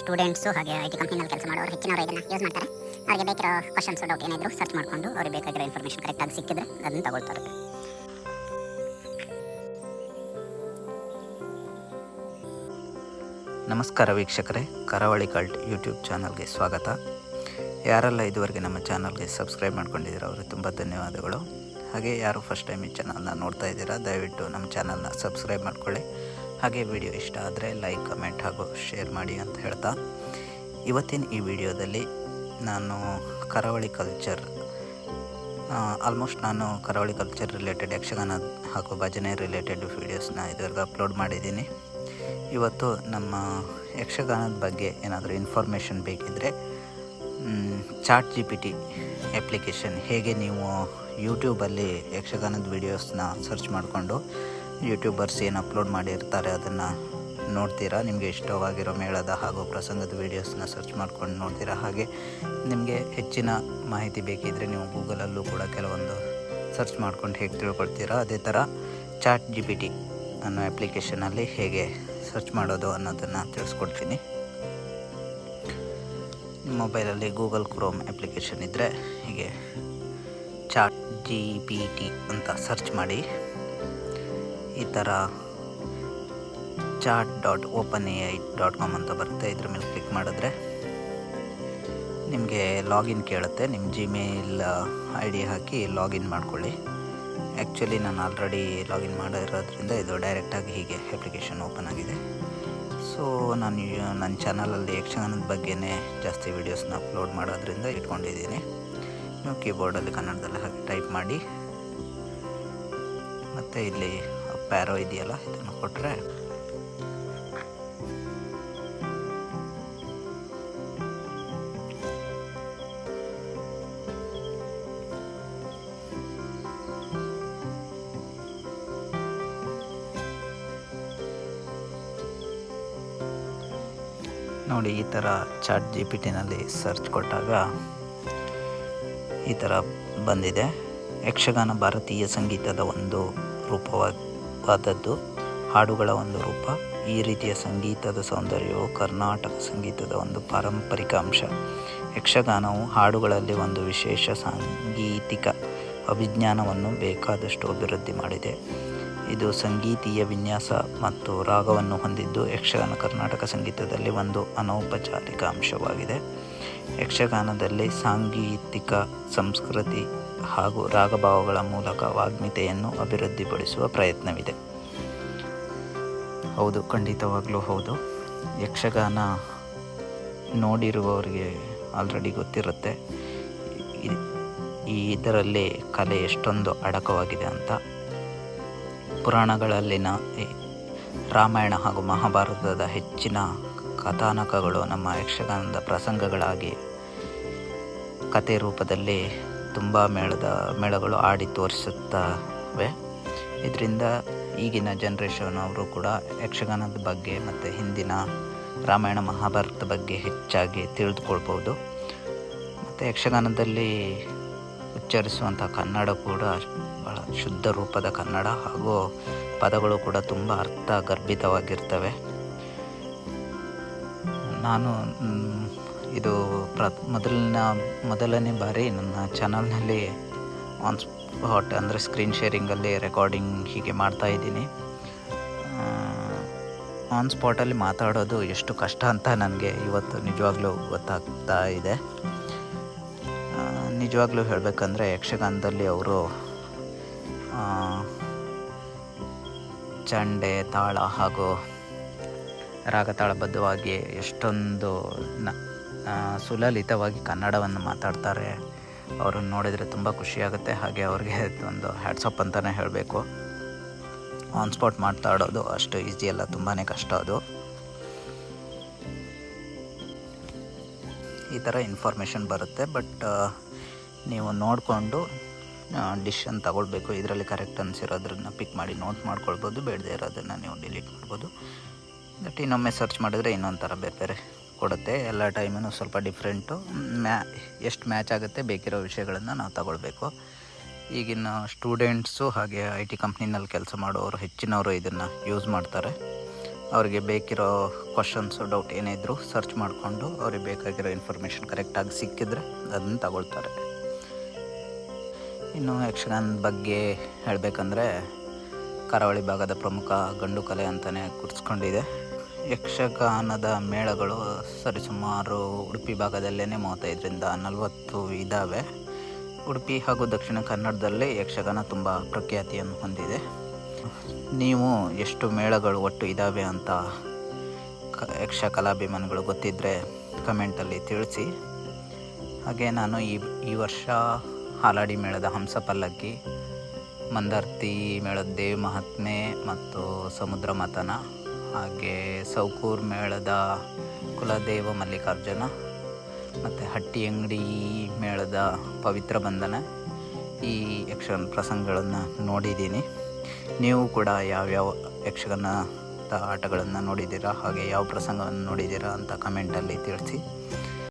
Students ಹಾಗೆ I T ಕಂಪ್ನಿನಲ್ಲಿ ಕೆಲಸ ಮಾಡೋರು, ಹೆಚ್ಚಿನವರು ಇದನ್ನು ಯೂಸ್ ಮಾಡ್ತಾರೆ. ಅವರಿಗೆ ಬೇಕಿರೋ ಕ್ವಶನ್ಸ್ ಡೌಟ್ ಏನಿದ್ರು ಸರ್ಚ್ ಮಾಡಿಕೊಂಡು ಅವ್ರಿಗೆ ಬೇಕಾಗಿರೋ ಇನ್ಫಾರ್ಮೇಷನ್ ಕರೆಕ್ಟಾಗಿ ಸಿಕ್ಕಿದ್ರೆ ಅದನ್ನು ತಗೊಳ್ತಾರೆ. ನಮಸ್ಕಾರ ವೀಕ್ಷಕರೇ, ಕರಾವಳಿ ಕಲ್ಟ್ ಯೂಟ್ಯೂಬ್ ಚಾನಲ್ಗೆ ಸ್ವಾಗತ. ಯಾರೆಲ್ಲ ಇದುವರೆಗೆ ನಮ್ಮ ಚಾನಲ್ಗೆ ಸಬ್ಸ್ಕ್ರೈಬ್ ಮಾಡ್ಕೊಂಡಿದ್ದೀರೋ ಅವರು ತುಂಬ ಧನ್ಯವಾದಗಳು. ಹಾಗೆ ಯಾರು ಫಸ್ಟ್ ಟೈಮ್ ಈ ಚಾನಲ್ನ ನೋಡ್ತಾ ಇದ್ದೀರಾ, ದಯವಿಟ್ಟು ನಮ್ಮ ಚಾನಲ್ನ ಸಬ್ಸ್ಕ್ರೈಬ್ ಮಾಡ್ಕೊಳ್ಳಿ. ಹಾಗೆ ವಿಡಿಯೋ ಇಷ್ಟ ಆದರೆ ಲೈಕ್, ಕಮೆಂಟ್ ಹಾಗೂ ಶೇರ್ ಮಾಡಿ ಅಂತ ಹೇಳ್ತಾ. ಇವತ್ತಿನ ಈ ವಿಡಿಯೋದಲ್ಲಿ ನಾನು ಕರಾವಳಿ ಕಲ್ಚರ್ ಆಲ್ಮೋಸ್ಟ್ ನಾನು ಕರಾವಳಿ ಕಲ್ಚರ್ ರಿಲೇಟೆಡ್ ಯಕ್ಷಗಾನ ಹಾಗೂ ಭಜನೆ ರಿಲೇಟೆಡ್ ವೀಡಿಯೋಸ್ನ ಇದುವರೆಗೂ ಅಪ್ಲೋಡ್ ಮಾಡಿದ್ದೀನಿ. ಇವತ್ತು ನಮ್ಮ ಯಕ್ಷಗಾನದ ಬಗ್ಗೆ ಏನಾದರೂ ಇನ್ಫಾರ್ಮೇಷನ್ ಬೇಕಿದ್ದರೆ chat G P T application ಹೇಗೆ ನೀವು ಯೂಟ್ಯೂಬಲ್ಲಿ ಯಕ್ಷಗಾನದ ವೀಡಿಯೋಸ್ನ ಸರ್ಚ್ ಮಾಡಿಕೊಂಡು ಯೂಟ್ಯೂಬರ್ಸ್ ಏನು ಅಪ್ಲೋಡ್ ಮಾಡಿರ್ತಾರೆ ಅದನ್ನು ನೋಡ್ತೀರಾ? ನಿಮಗೆ ಇಷ್ಟವಾಗಿರೋ ಮೇಳದ ಹಾಗೂ ಪ್ರಸಂಗದ ವೀಡಿಯೋಸ್ನ ಸರ್ಚ್ ಮಾಡ್ಕೊಂಡು ನೋಡ್ತೀರಾ? ಹಾಗೆ ನಿಮಗೆ ಹೆಚ್ಚಿನ ಮಾಹಿತಿ ಬೇಕಿದ್ದರೆ ನೀವು ಗೂಗಲಲ್ಲೂ ಕೂಡ ಕೆಲವೊಂದು ಸರ್ಚ್ ಮಾಡ್ಕೊಂಡು ಹೇಗೆ ತಿಳ್ಕೊಳ್ತೀರಾ? ಅದೇ ಥರ ಚಾಟ್ ಜಿ ಪಿ ಟಿ ಅನ್ನೋ ಅಪ್ಲಿಕೇಶನಲ್ಲಿ ಹೇಗೆ ಸರ್ಚ್ ಮಾಡೋದು ಅನ್ನೋದನ್ನು ತಿಳಿಸ್ಕೊಡ್ತೀನಿ. ನಿಮ್ಮ ಮೊಬೈಲಲ್ಲಿ ಗೂಗಲ್ ಕ್ರೋಮ್ ಅಪ್ಲಿಕೇಶನ್ ಇದ್ದರೆ ಹೀಗೆ ಚಾಟ್ ಜಿ ಪಿ ಟಿ ಅಂತ ಸರ್ಚ್ ಮಾಡಿ ಈ ಥರ chat dot open A I dot com ಅಂತ ಬರುತ್ತೆ. ಇದ್ರ ಮೇಲೆ ಕ್ಲಿಕ್ ಮಾಡಿದ್ರೆ ನಿಮಗೆ ಲಾಗಿನ್ ಕೇಳುತ್ತೆ. ನಿಮ್ಮ ಜಿಮೇಲ್ ಐ ಡಿ ಹಾಕಿ ಲಾಗಿನ್ ಮಾಡ್ಕೊಳ್ಳಿ. ಆ್ಯಕ್ಚುಲಿ ನಾನು ಆಲ್ರೆಡಿ ಲಾಗಿನ್ ಮಾಡಿರೋದ್ರಿಂದ ಇದು ಡೈರೆಕ್ಟಾಗಿ ಹೀಗೆ ಅಪ್ಲಿಕೇಶನ್ ಓಪನ್ ಆಗಿದೆ. ಸೊ ನಾನು ನನ್ನ ಚಾನಲಲ್ಲಿ ಯಕ್ಷಗಾನದ ಬಗ್ಗೆನೇ ಜಾಸ್ತಿ ವೀಡಿಯೋಸ್ನ ಅಪ್ಲೋಡ್ ಮಾಡೋದ್ರಿಂದ ಇಟ್ಕೊಂಡಿದ್ದೀನಿ. ನೀವು ಕೀಬೋರ್ಡಲ್ಲಿ ಕನ್ನಡದಲ್ಲಿ ಹಾಕಿ ಟೈಪ್ ಮಾಡಿ. ಮತ್ತು ಇಲ್ಲಿ ಪ್ಯಾರೋ ಇದೆಯಲ್ಲ, ಇದನ್ನು ಕೊಟ್ಟರೆ ನೋಡಿ, ಈ ಥರ ಚಾಟ್ ಜಿ ಪಿ ಟಿನಲ್ಲಿ ಸರ್ಚ್ ಕೊಟ್ಟಾಗ ಈ ಥರ ಬಂದಿದೆ. ಯಕ್ಷಗಾನ ಭಾರತೀಯ ಸಂಗೀತದ ಒಂದು ರೂಪವಾದದ್ದು ಹಾಡುಗಳ ಒಂದು ರೂಪ. ಈ ರೀತಿಯ ಸಂಗೀತದ ಸೌಂದರ್ಯವು ಕರ್ನಾಟಕ ಸಂಗೀತದ ಒಂದು ಪಾರಂಪರಿಕ ಅಂಶ. ಯಕ್ಷಗಾನವು ಹಾಡುಗಳಲ್ಲಿ ಒಂದು ವಿಶೇಷ ಸಾಂಗೀತಿಕ ಅಭಿಜ್ಞಾನವನ್ನು ಬೇಕಾದಷ್ಟು ಅಭಿವೃದ್ಧಿ ಮಾಡಿದೆ. ಇದು ಸಂಗೀತೀಯ ವಿನ್ಯಾಸ ಮತ್ತು ರಾಗವನ್ನು ಹೊಂದಿದ್ದು ಯಕ್ಷಗಾನ ಕರ್ನಾಟಕ ಸಂಗೀತದಲ್ಲಿ ಒಂದು ಅನೌಪಚಾರಿಕ ಅಂಶವಾಗಿದೆ. ಯಕ್ಷಗಾನದಲ್ಲಿ ಸಾಂಗೀತಿಕ ಸಂಸ್ಕೃತಿ ಹಾಗೂ ರಾಗಭಾವಗಳ ಮೂಲಕ ವಾಗ್ಮಿತೆಯನ್ನು ಅಭಿವೃದ್ಧಿಪಡಿಸುವ ಪ್ರಯತ್ನವಿದೆ. ಹೌದು, ಖಂಡಿತವಾಗಲೂ ಹೌದು. ಯಕ್ಷಗಾನ ನೋಡಿರುವವರಿಗೆ ಆಲ್ರೆಡಿ ಗೊತ್ತಿರುತ್ತೆ. ಈ- ಇದರಲ್ಲಿ ಕಲೆ ಎಷ್ಟೊಂದು ಅಡಕವಾಗಿದೆ ಅಂತ. ಪುರಾಣಗಳಲ್ಲಿನ ರಾಮಾಯಣ ಹಾಗೂ ಮಹಾಭಾರತದ ಹೆಚ್ಚಿನ ಕಥಾನಕಗಳು ನಮ್ಮ ಯಕ್ಷಗಾನದ ಪ್ರಸಂಗಗಳಾಗಿ ಕತೆ ರೂಪದಲ್ಲಿ ತುಂಬ ಮೇಳದ ಮೇಳಗಳು ಆಡಿ ತೋರಿಸುತ್ತವೆ. ಇದರಿಂದ ಈಗಿನ ಜನ್ರೇಷನ್ ಅವರು ಕೂಡ ಯಕ್ಷಗಾನದ ಬಗ್ಗೆ ಮತ್ತು ಹಿಂದಿನ ರಾಮಾಯಣ ಮಹಾಭಾರತ ಬಗ್ಗೆ ಹೆಚ್ಚಾಗಿ ತಿಳಿದುಕೊಳ್ಬೋದು ಮತ್ತು ಯಕ್ಷಗಾನದಲ್ಲಿ ಉಚ್ಚರಿಸುವಂಥ ಕನ್ನಡ ಕೂಡ ಭಾಳ ಶುದ್ಧ ರೂಪದ ಕನ್ನಡ ಹಾಗೂ ಪದಗಳು ಕೂಡ ತುಂಬ ಅರ್ಥ ಗರ್ಭಿತವಾಗಿರ್ತವೆ ನಾನು ಇದು ಪ್ರ ಮೊದಲಿನ, ಮೊದಲನೇ ಬಾರಿ ನನ್ನ ಚಾನಲ್ನಲ್ಲಿ ಆನ್ ಸ್ಪಾಟ್ ಅಂದರೆ ಸ್ಕ್ರೀನ್ ಶೇರಿಂಗಲ್ಲಿ ರೆಕಾರ್ಡಿಂಗ್ ಹೀಗೆ ಮಾಡ್ತಾ ಇದ್ದೀನಿ. ಆನ್ ಸ್ಪಾಟಲ್ಲಿ ಮಾತಾಡೋದು ಎಷ್ಟು ಕಷ್ಟ ಅಂತ ನನಗೆ ಇವತ್ತು ನಿಜವಾಗ್ಲೂ ಗೊತ್ತಾಗ್ತಾ ಇದೆ. ನಿಜವಾಗ್ಲೂ ಹೇಳಬೇಕಂದ್ರೆ ಯಕ್ಷಗಾನದಲ್ಲಿ ಅವರು ಚಂಡೆ, ತಾಳ ಹಾಗೂ ರಾಗತಾಳಬದ್ಧವಾಗಿ ಎಷ್ಟೊಂದು ನ ಸುಲಲಿತವಾಗಿ ಕನ್ನಡವನ್ನು ಮಾತಾಡ್ತಾರೆ. ಅವರನ್ನು ನೋಡಿದರೆ ತುಂಬ ಖುಷಿಯಾಗುತ್ತೆ. ಹಾಗೆ ಅವ್ರಿಗೆ ಒಂದು ಹ್ಯಾಟ್ಸಪ್ ಅಂತಲೇ ಹೇಳಬೇಕು. ಆನ್ ಸ್ಪಾಟ್ ಮಾತಾಡೋದು ಅಷ್ಟು ಈಸಿ ಅಲ್ಲ ತುಂಬಾ ಕಷ್ಟ ಅದು. ಈ ಥರ ಇನ್ಫಾರ್ಮೇಷನ್ ಬರುತ್ತೆ ಬಟ್ ನೀವು ನೋಡಿಕೊಂಡು ಡಿಶನ್ ತಗೊಳ್ಬೇಕು. ಇದರಲ್ಲಿ ಕರೆಕ್ಟ್ ಅನಿಸಿರೋದ್ರನ್ನ ಪಿಕ್ ಮಾಡಿ ನೋಟ್ ಮಾಡ್ಕೊಳ್ಬೋದು, ಬೇಡದೇ ಇರೋದನ್ನು ನೀವು ಡಿಲೀಟ್ ಮಾಡ್ಬೋದು. ಬಟ್ ಇನ್ನೊಮ್ಮೆ ಸರ್ಚ್ ಮಾಡಿದರೆ ಇನ್ನೊಂದು ಥರ ಬೇರೆ ಬೇರೆ ಕೊಡುತ್ತೆ. ಎಲ್ಲ ಟೈಮೂ ಸ್ವಲ್ಪ ಡಿಫ್ರೆಂಟು ಮ್ಯಾ, ಎಷ್ಟು ಮ್ಯಾಚ್ ಆಗುತ್ತೆ ಬೇಕಿರೋ ವಿಷಯಗಳನ್ನು ನಾವು ತಗೊಳ್ಬೇಕು. ಈಗಿನ ಸ್ಟೂಡೆಂಟ್ಸು ಹಾಗೆ ಐ ಟಿ ಕಂಪ್ನಿನಲ್ಲಿ ಕೆಲಸ ಮಾಡೋರು ಹೆಚ್ಚಿನವರು ಇದನ್ನು ಯೂಸ್ ಮಾಡ್ತಾರೆ. ಅವರಿಗೆ ಬೇಕಿರೋ ಕ್ವಶನ್ಸು ಡೌಟ್ ಏನೇ ಇದ್ದರೂ ಸರ್ಚ್ ಮಾಡಿಕೊಂಡು ಅವ್ರಿಗೆ ಬೇಕಾಗಿರೋ ಇನ್ಫಾರ್ಮೇಷನ್ ಕರೆಕ್ಟಾಗಿ ಸಿಕ್ಕಿದ್ರೆ ಅದನ್ನು ತಗೊಳ್ತಾರೆ. ಇನ್ನು ಯಕ್ಷಗಾನದ ಬಗ್ಗೆ ಹೇಳಬೇಕಂದ್ರೆ ಕರಾವಳಿ ಭಾಗದ ಪ್ರಮುಖ ಗಂಡು ಕಲೆ ಅಂತಲೇ ಗುರ್ಸ್ಕೊಂಡಿದೆ ಯಕ್ಷಗಾನದ ಮೇಳಗಳು ಸರಿಸುಮಾರು ಉಡುಪಿ ಭಾಗದಲ್ಲೇ ಮೂವತ್ತೈದರಿಂದ ನಲವತ್ತು ಇದ್ದಾವೆ. ಉಡುಪಿ ಹಾಗೂ ದಕ್ಷಿಣ ಕನ್ನಡದಲ್ಲಿ ಯಕ್ಷಗಾನ ತುಂಬ ಪ್ರಖ್ಯಾತಿಯನ್ನು ಹೊಂದಿದೆ. ನೀವು ಎಷ್ಟು ಮೇಳಗಳು ಒಟ್ಟು ಇದ್ದಾವೆ ಅಂತ ಕ ಯಕ್ಷ ಕಲಾಭಿಮಾನಿಗಳು ಗೊತ್ತಿದ್ದರೆ ಕಮೆಂಟಲ್ಲಿ ತಿಳಿಸಿ. ಹಾಗೆ ನಾನು ಈ ಈ ವರ್ಷ ಹಾಲಾಡಿ ಮೇಳದ ಹಂಸ ಪಲ್ಲಕ್ಕಿ, ಮಂದಾರ್ತಿ ಮೇಳದ ದೇವ್ ಮಹಾತ್ಮೆ ಮತ್ತು ಸಮುದ್ರ ಮಥನ ಹಾಗೆ ಸೌಕೂರ್ ಮೇಳದ ಕುಲದೇವ ಮಲ್ಲಿಕಾರ್ಜುನ ಮತ್ತು ಹಟ್ಟಿ ಅಂಗಡಿ ಮೇಳದ ಪವಿತ್ರ ಬಂಧನ. ಈ ಯಕ್ಷಗಾನ ಪ್ರಸಂಗಗಳನ್ನು ನೋಡಿದ್ದೀನಿ. ನೀವು ಕೂಡ ಯಾವ್ಯಾವ ಯಕ್ಷಗಾನದ ಆಟಗಳನ್ನು ನೋಡಿದ್ದೀರಾ? ಹಾಗೆ ಯಾವ ಪ್ರಸಂಗವನ್ನು ನೋಡಿದ್ದೀರಾ ಅಂತ ಕಮೆಂಟಲ್ಲಿ ತಿಳಿಸಿ.